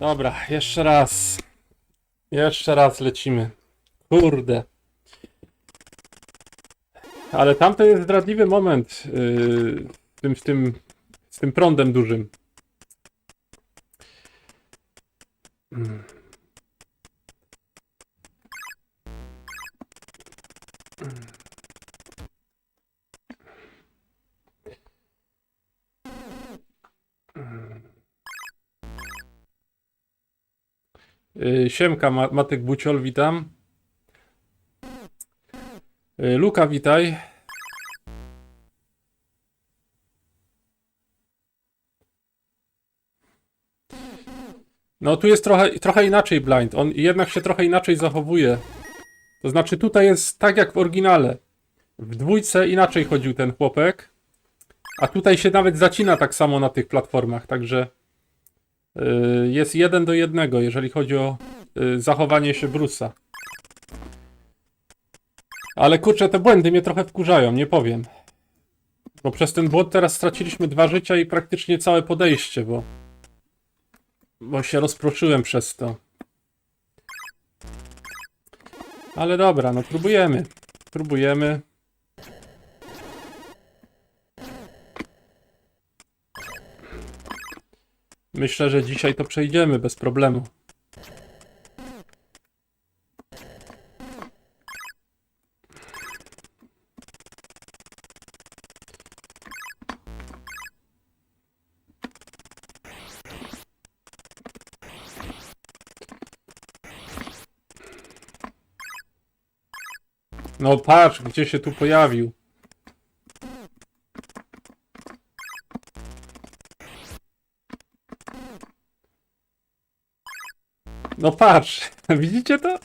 Dobra, jeszcze raz. Jeszcze raz lecimy. Kurde. Ale tamto jest zdradliwy moment yy, z, tym, z, tym, z tym prądem dużym. Mm. Siemka, Ma- Matek Buciol, witam. Y, Luka, witaj. No tu jest trochę, trochę inaczej blind. On jednak się trochę inaczej zachowuje. To znaczy tutaj jest tak jak w oryginale. W dwójce inaczej chodził ten chłopek. A tutaj się nawet zacina tak samo na tych platformach, także y, jest jeden do jednego, jeżeli chodzi o y, zachowanie się Brusa. Ale kurczę, te błędy mnie trochę wkurzają, nie powiem. Bo przez ten błąd teraz straciliśmy dwa życia i praktycznie całe podejście, bo. Bo się rozproszyłem przez to. Ale dobra, no próbujemy. Próbujemy. Myślę, że dzisiaj to przejdziemy bez problemu. No patrz, gdzie się tu pojawił. No patrz, widzicie to?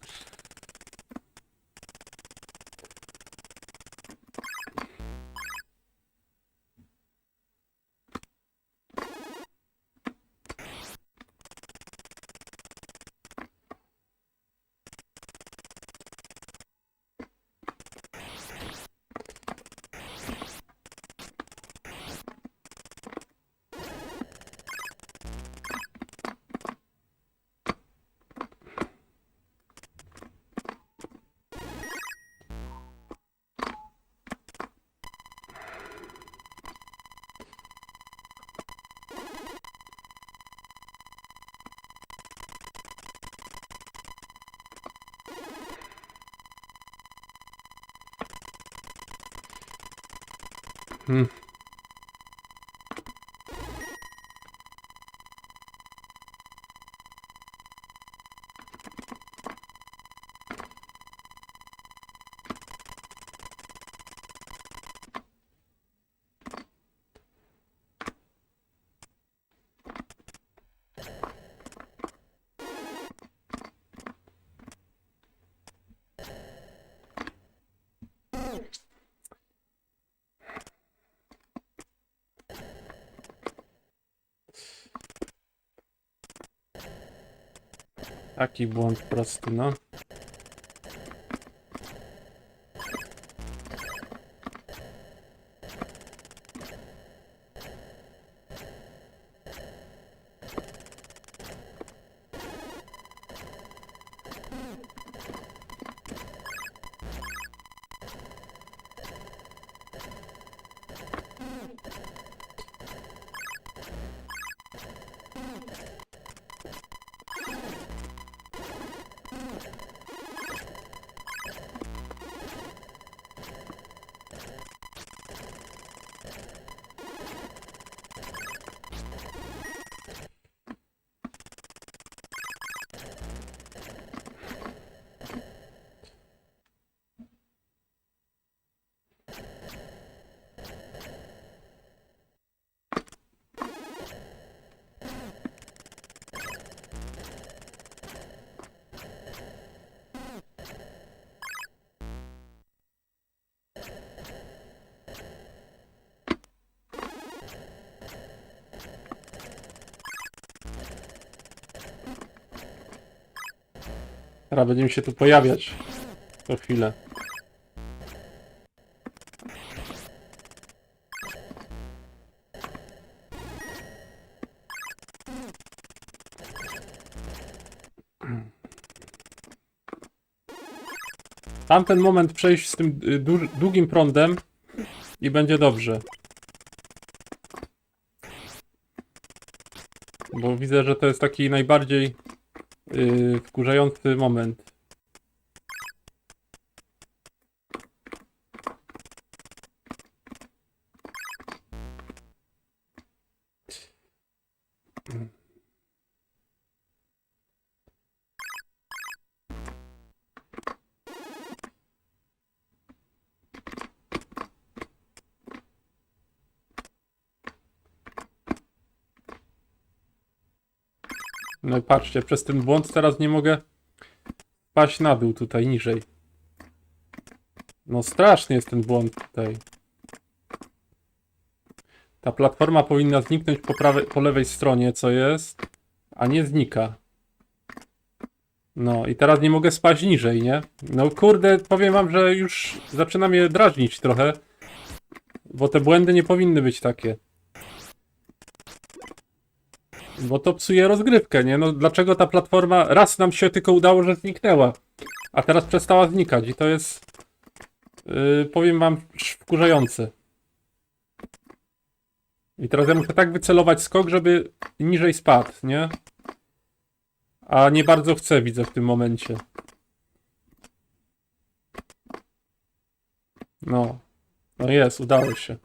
Hmm. Taki błąd prosty, no. Teraz będziemy się tu pojawiać. Co chwilę. Tamten moment przejść z tym y, długim prądem i będzie dobrze. Bo widzę, że to jest taki najbardziej yy, wkurzający moment. Patrzcie, przez ten błąd teraz nie mogę paść na dół tutaj niżej. No straszny jest ten błąd tutaj. Ta platforma powinna zniknąć po, prawej, po lewej stronie, co jest, a nie znika. No i teraz nie mogę spaść niżej, nie? No kurde, powiem wam, że już zaczyna mnie drażnić trochę, bo te błędy nie powinny być takie. Bo to psuje rozgrywkę, nie? No dlaczego ta platforma raz nam się tylko udało, że zniknęła, a teraz przestała znikać i to jest, yy, powiem wam, wkurzające. I teraz ja muszę tak wycelować skok, żeby niżej spadł, nie? A nie bardzo chcę, widzę w tym momencie. No. No jest, udało się.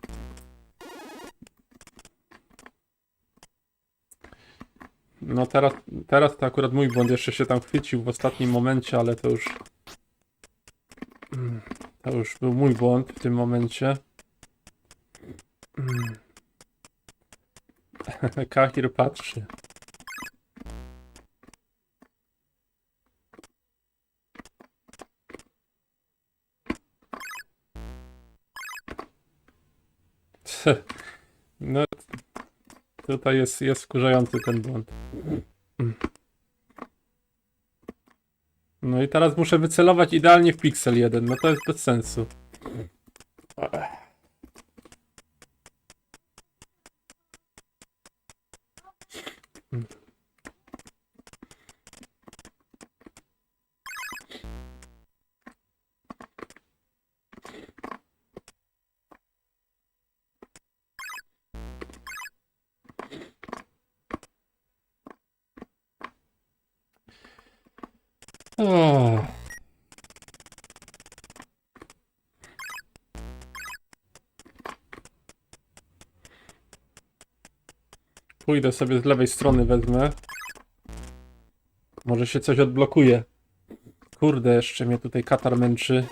No teraz, teraz to akurat mój błąd jeszcze się tam chwycił w ostatnim momencie, ale to już... Mm, To już był mój błąd w tym momencie. Mm. Kahir patrzy. No, tutaj jest, jest wkurzający ten błąd. No i teraz muszę wycelować idealnie w piksel 1. No to jest bez sensu. Pójdę sobie z lewej strony, wezmę. Może się coś odblokuje. Kurde, jeszcze mnie tutaj katar męczy.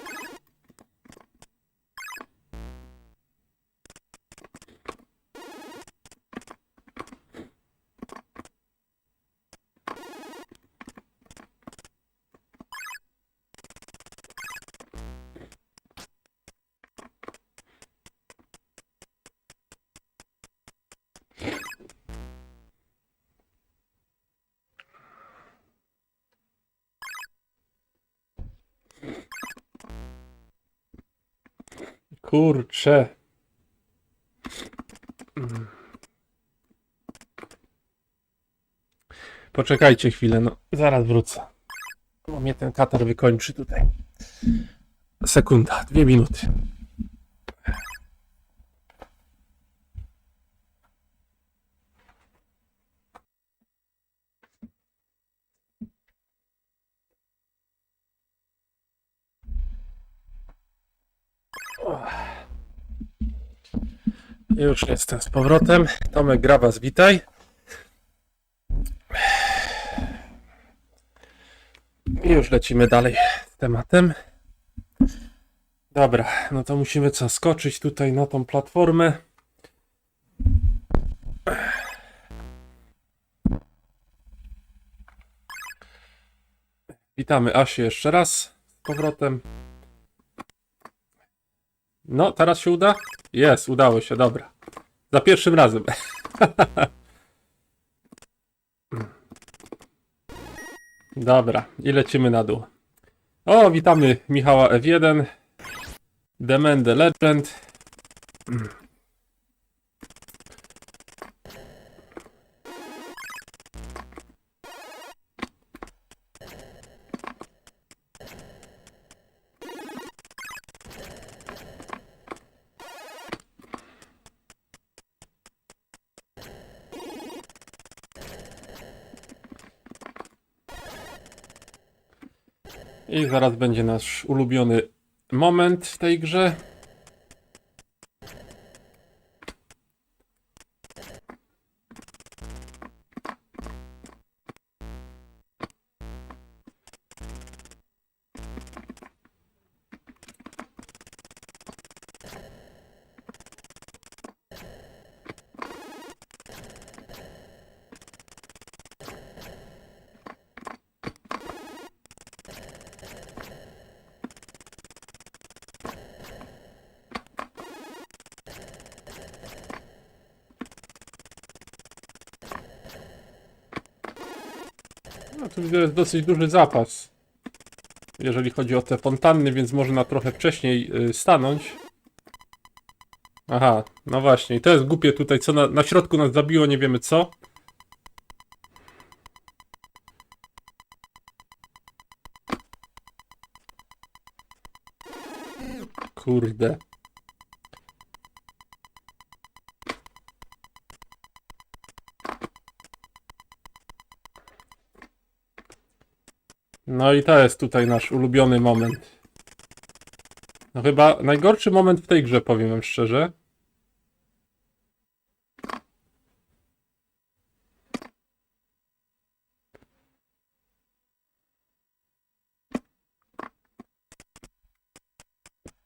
Kurcze. Poczekajcie chwilę, no zaraz wrócę. Bo mnie ten katar wykończy tutaj. Sekunda, dwie minuty. Już jestem z powrotem. Tomek Grabas, witaj. I już lecimy dalej z tematem. Dobra, no to musimy co, skoczyć tutaj na tą platformę. Witamy Asię jeszcze raz z powrotem. No, teraz się uda? Jest, udało się, dobra. Za pierwszym razem. Dobra, i lecimy na dół. O, witamy Michała F1. Demende Legend. I zaraz będzie nasz ulubiony moment w tej grze. No tu widzę, jest dosyć duży zapas. Jeżeli chodzi o te fontanny, więc można trochę wcześniej y, stanąć. Aha, no właśnie, i to jest głupie tutaj, co na, na środku nas zabiło, nie wiemy co. Kurde. No i to jest tutaj nasz ulubiony moment. No chyba najgorszy moment w tej grze, powiem wam szczerze.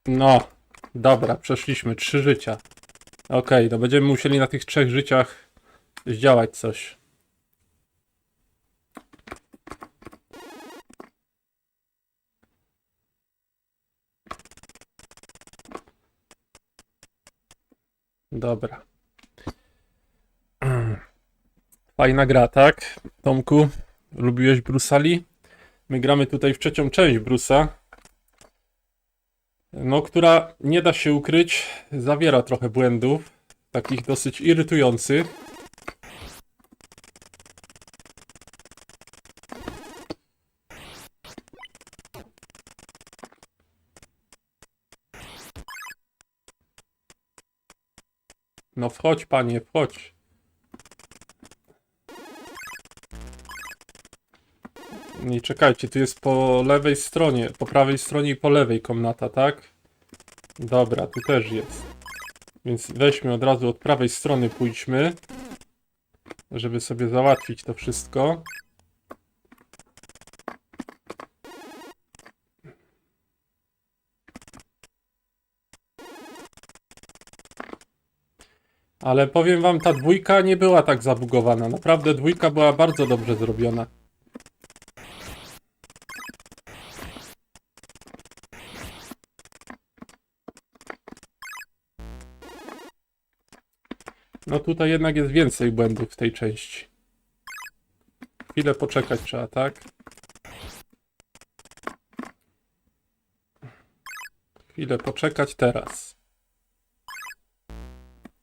No, dobra, przeszliśmy trzy życia. Okej, no będziemy musieli na tych trzech życiach zdziałać coś. Dobra. Fajna gra, tak? Tomku, lubiłeś Brusali? My gramy tutaj w trzecią część Brusa. No, która nie da się ukryć, zawiera trochę błędów, takich dosyć irytujących. No wchodź, panie, wchodź. I czekajcie, tu jest po lewej stronie, po prawej stronie i po lewej komnata, tak? Dobra, tu też jest. Więc weźmy od razu od prawej strony, pójdźmy. Żeby sobie załatwić to wszystko. Ale powiem wam, ta dwójka nie była tak zabugowana. Naprawdę dwójka była bardzo dobrze zrobiona. No tutaj jednak jest więcej błędów w tej części. Chwilę poczekać trzeba, tak? Chwilę poczekać teraz.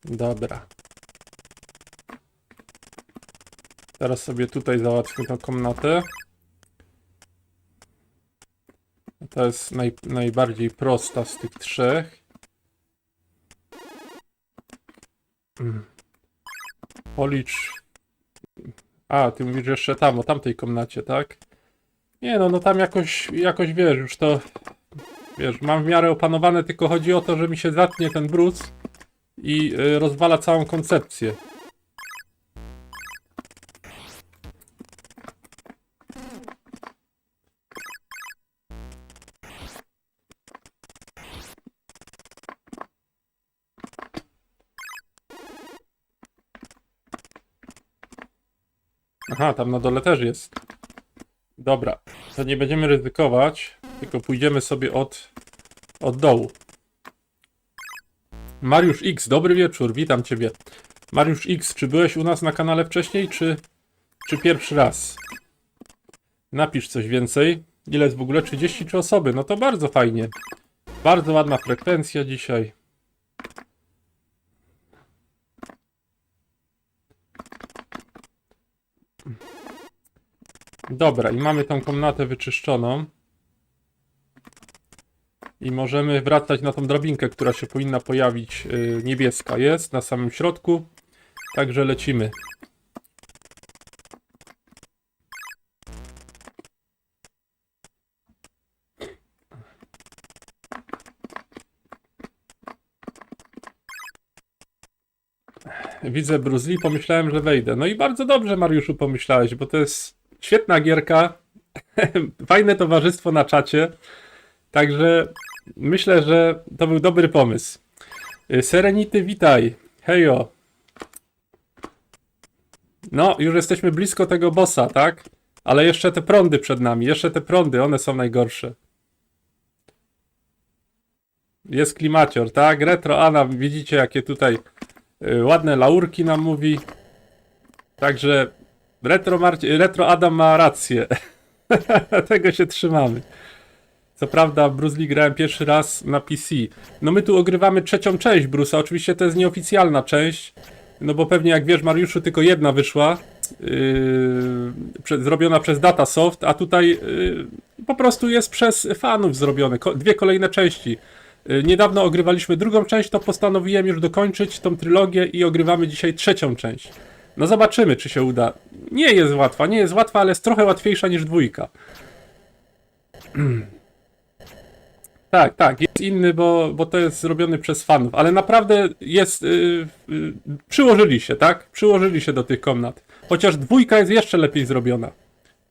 Dobra. Teraz sobie tutaj załatwmy tą komnatę. To jest naj, najbardziej prosta z tych trzech. Mm. Policz. A, ty mówisz jeszcze tam, o tamtej komnacie, tak? Nie no, no tam jakoś, jakoś wiesz, już to, wiesz, mam w miarę opanowane, tylko chodzi o to, że mi się zatnie ten brud i y, rozwala całą koncepcję. Aha, tam na dole też jest. Dobra, to nie będziemy ryzykować, tylko pójdziemy sobie od, od dołu. Mariusz X, dobry wieczór, witam Ciebie. Mariusz X, czy byłeś u nas na kanale wcześniej, czy, czy pierwszy raz? Napisz coś więcej. Ile jest w ogóle? 33 osoby, no to bardzo fajnie. Bardzo ładna frekwencja dzisiaj. Dobra, i mamy tą komnatę wyczyszczoną. I możemy wracać na tą drabinkę, która się powinna pojawić. Y, niebieska jest na samym środku. Także lecimy. Widzę bruzli. Pomyślałem, że wejdę. No i bardzo dobrze, Mariuszu, pomyślałeś, bo to jest świetna gierka. Fajne towarzystwo na czacie. Także myślę, że to był dobry pomysł. Y, Serenity, witaj. Hejo. No, już jesteśmy blisko tego bossa, tak? Ale jeszcze te prądy przed nami, jeszcze te prądy, one są najgorsze. Jest klimacior, tak? Retro Ana, widzicie jakie tutaj y, ładne laurki nam mówi. Także Retro, Marci- Retro Adam ma rację. Tego się trzymamy. Co prawda, Bruce Lee grałem pierwszy raz na PC. No my tu ogrywamy trzecią część Bruce'a. Oczywiście to jest nieoficjalna część. No bo pewnie jak wiesz, Mariuszu, tylko jedna wyszła. Yy, zrobiona przez Datasoft, a tutaj yy, po prostu jest przez fanów zrobione. Ko dwie kolejne części. Yy, niedawno ogrywaliśmy drugą część, to postanowiłem już dokończyć tą trylogię i ogrywamy dzisiaj trzecią część. No zobaczymy, czy się uda. Nie jest łatwa, nie jest łatwa, ale jest trochę łatwiejsza niż dwójka. Tak, tak, jest inny, bo, bo to jest zrobiony przez fanów, ale naprawdę jest. Yy, yy, przyłożyli się, tak? Przyłożyli się do tych komnat. Chociaż dwójka jest jeszcze lepiej zrobiona.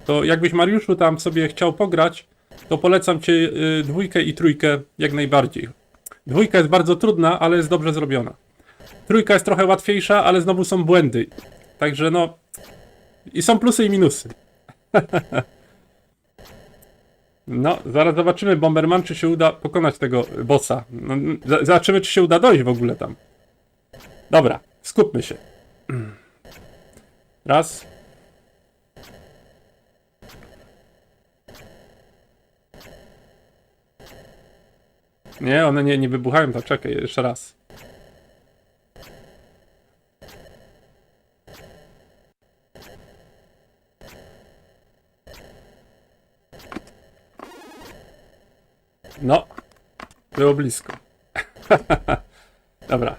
To jakbyś Mariuszu tam sobie chciał pograć, to polecam cię yy, dwójkę i trójkę jak najbardziej. Dwójka jest bardzo trudna, ale jest dobrze zrobiona. Trójka jest trochę łatwiejsza, ale znowu są błędy. Także no. I są plusy i minusy. No, zaraz zobaczymy, Bomberman, czy się uda pokonać tego bossa. No, zobaczymy, czy się uda dojść w ogóle tam. Dobra, skupmy się. Raz. Nie, one nie, nie wybuchają, to czekaj, jeszcze raz. No, było blisko. Dobra.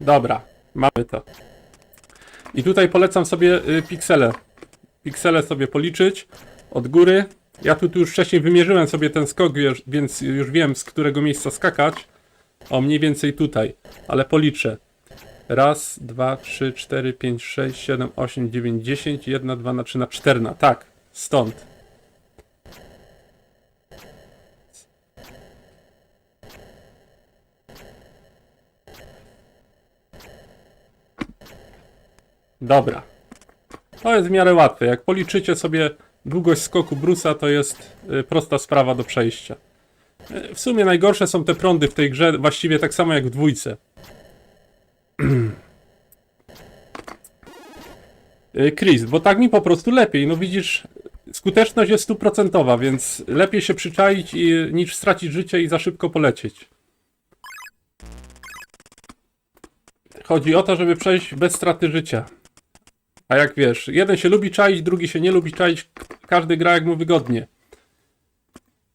Dobra, mamy to. I tutaj polecam sobie y, piksele. Piksele sobie policzyć od góry. Ja tu, tu już wcześniej wymierzyłem sobie ten skok, więc już wiem z którego miejsca skakać. O, mniej więcej tutaj, ale policzę. Raz, dwa, trzy, cztery, pięć, sześć, siedem, osiem, dziewięć, dziesięć, jedna, dwa, na trzy, na czterna. Tak, stąd. Dobra. To jest w miarę łatwe. Jak policzycie sobie długość skoku Brusa, to jest y, prosta sprawa do przejścia. Y, W sumie najgorsze są te prądy w tej grze, właściwie tak samo jak w dwójce. Y, Chris, bo tak mi po prostu lepiej. No widzisz, skuteczność jest stuprocentowa, więc lepiej się przyczaić i, niż stracić życie i za szybko polecieć. Chodzi o to, żeby przejść bez straty życia. A jak wiesz, jeden się lubi czaić, drugi się nie lubi czaić, każdy gra jak mu wygodnie.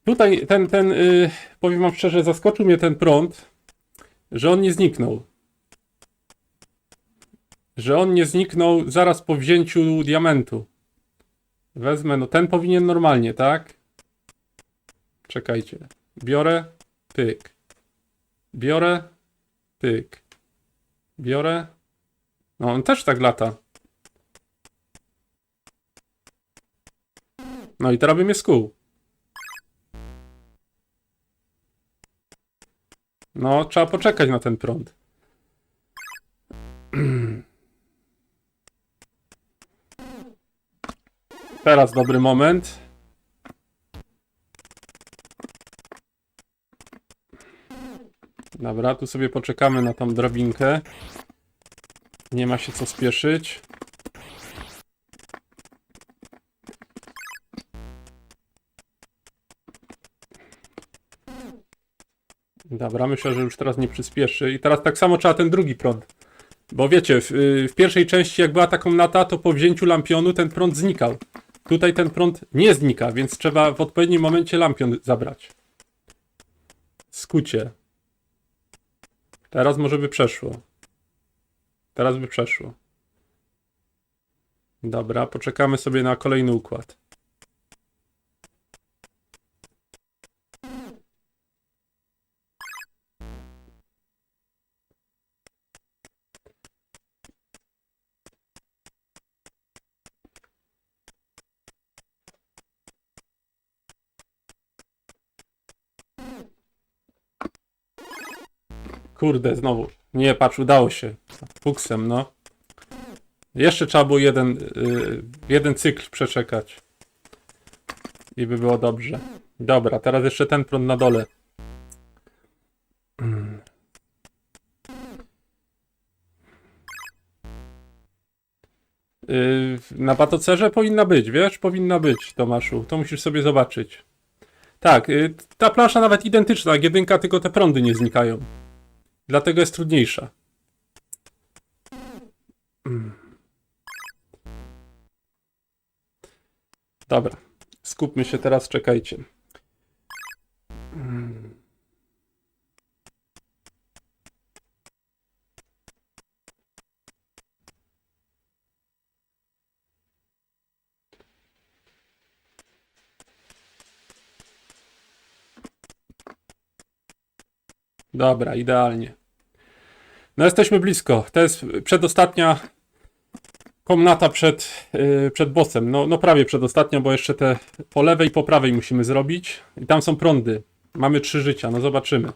Tutaj ten, ten, y, powiem wam szczerze, zaskoczył mnie ten prąd, że on nie zniknął. Że on nie zniknął zaraz po wzięciu diamentu. Wezmę, no ten powinien normalnie, tak? Czekajcie. Biorę, pyk. Biorę, pyk. Biorę. No on też tak lata. No i teraz bym je skuł. No, trzeba poczekać na ten prąd. Teraz dobry moment. Dobra, tu sobie poczekamy na tą drabinkę. Nie ma się co spieszyć. Dobra, myślę, że już teraz nie przyspieszy. I teraz tak samo trzeba ten drugi prąd. Bo wiecie, w, y, w pierwszej części jak była ta komnata, to po wzięciu lampionu ten prąd znikał. Tutaj ten prąd nie znika, więc trzeba w odpowiednim momencie lampion zabrać. Skucie. Teraz może by przeszło. Teraz by przeszło. Dobra, poczekamy sobie na kolejny układ. Kurde, znowu. Nie, patrz, udało się. Fuksem, no. Jeszcze trzeba było jeden, y, jeden cykl przeczekać. I by było dobrze. Dobra, teraz jeszcze ten prąd na dole. Mm. Y, Na batocerze powinna być, wiesz? Powinna być, Tomaszu. To musisz sobie zobaczyć. Tak, y, ta plansza nawet identyczna, jak jedynka, tylko te prądy nie znikają. Dlatego jest trudniejsza. Dobra, skupmy się teraz, czekajcie. Dobra, idealnie. No jesteśmy blisko. To jest przedostatnia komnata przed, yy, przed bossem. No, no prawie przedostatnia, bo jeszcze te po lewej i po prawej musimy zrobić. I tam są prądy. Mamy trzy życia, no zobaczymy.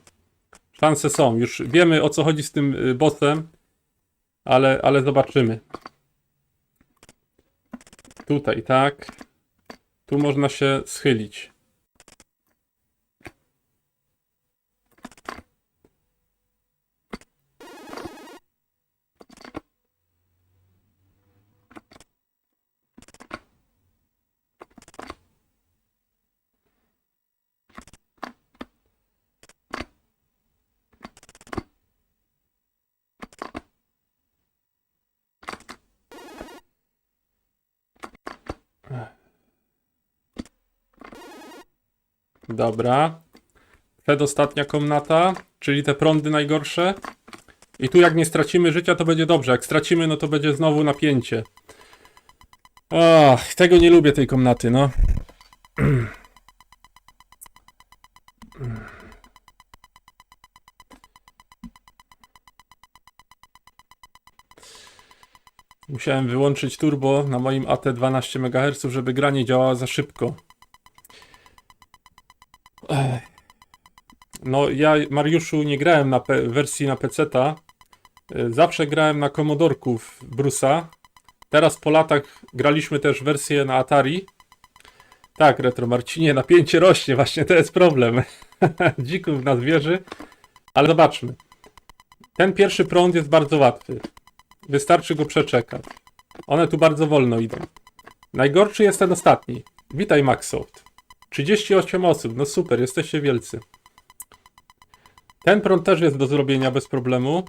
Szanse są. Już wiemy o co chodzi z tym y, bossem, ale, ale zobaczymy. Tutaj, tak. Tu można się schylić. Dobra. Przedostatnia komnata, czyli te prądy najgorsze. I tu jak nie stracimy życia, to będzie dobrze. Jak stracimy, no to będzie znowu napięcie. Ach, tego nie lubię, tej komnaty, no. Musiałem wyłączyć turbo na moim AT 12 MHz, żeby gra nie działała za szybko. No, ja, Mariuszu, nie grałem na wersji na PC-ta. Y, Zawsze grałem na Commodorków Brusa. Teraz po latach graliśmy też wersję na Atari. Tak, Retro Marcinie, napięcie rośnie, właśnie to jest problem. Dzików nas wierzy. Ale zobaczmy. Ten pierwszy prąd jest bardzo łatwy. Wystarczy go przeczekać. One tu bardzo wolno idą. Najgorszy jest ten ostatni. Witaj, Maxsoft. 38 osób, no super, jesteście wielcy. Ten prąd też jest do zrobienia bez problemu.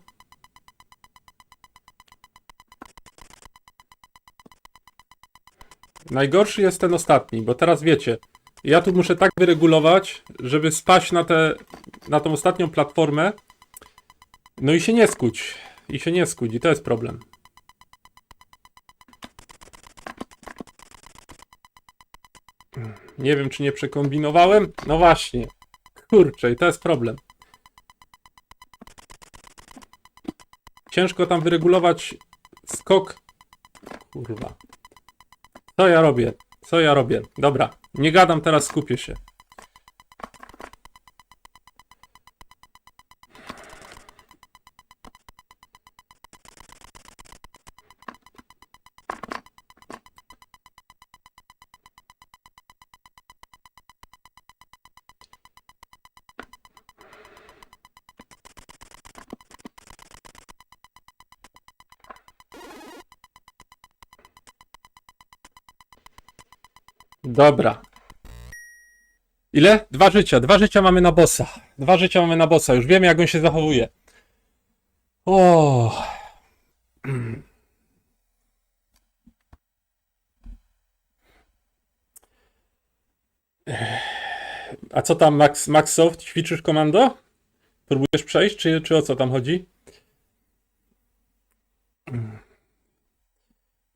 Najgorszy jest ten ostatni, bo teraz wiecie, ja tu muszę tak wyregulować, żeby spaść na, tę na tą ostatnią platformę, no i się nie skuć. I się nie skuć, i to jest problem. Nie wiem, czy nie przekombinowałem. No właśnie. Kurczę, i to jest problem. Ciężko tam wyregulować skok. Kurwa. Co ja robię? Co ja robię? Dobra, nie gadam teraz, skupię się. Dobra. Ile? Dwa życia. Dwa życia mamy na bossa. Dwa życia mamy na bossa. Już wiemy, jak on się zachowuje. O. A co tam, Max, Maxsoft? Ćwiczysz komando? Próbujesz przejść, czy, czy o co tam chodzi?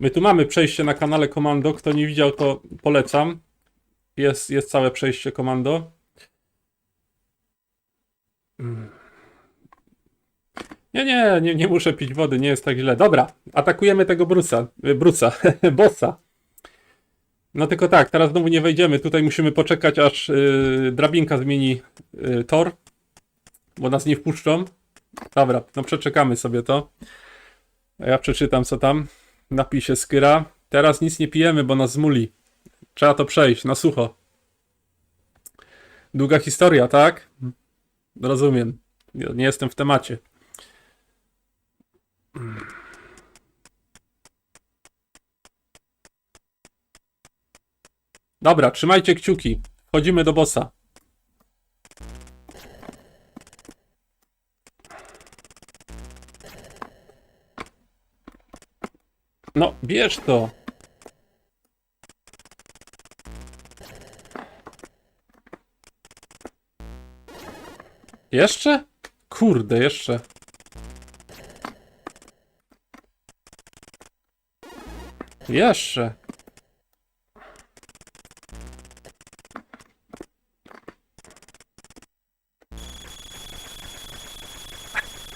My tu mamy przejście na kanale Komando. Kto nie widział, to polecam. Jest, jest całe przejście Komando. Mm. Nie, nie, nie, nie muszę pić wody, nie jest tak źle. Dobra, atakujemy tego Brusa, y, Brusa, bossa. No tylko tak, teraz znowu nie wejdziemy. Tutaj musimy poczekać, aż y, drabinka zmieni y, tor, bo nas nie wpuszczą. Dobra, no przeczekamy sobie to. Ja przeczytam, co tam. Napisie Skyra. Teraz nic nie pijemy, bo nas zmuli. Trzeba to przejść na sucho. Długa historia, tak? Rozumiem. Nie, jestem w temacie. Dobra, trzymajcie kciuki. Wchodzimy do bossa. No, bierz to. Jeszcze? Kurde, jeszcze. Jeszcze.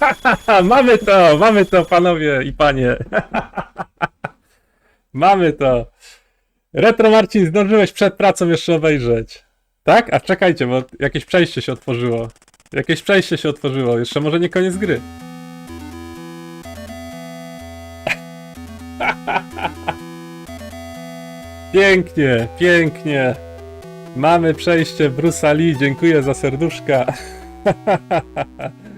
mamy to, mamy to, panowie i panie. mamy to. Retro Marcin, zdążyłeś przed pracą jeszcze obejrzeć. Tak? A czekajcie, bo jakieś przejście się otworzyło. Jakieś przejście się otworzyło. Jeszcze może nie koniec gry. Pięknie, pięknie. Mamy przejście Brusa Lee. Dziękuję za serduszka.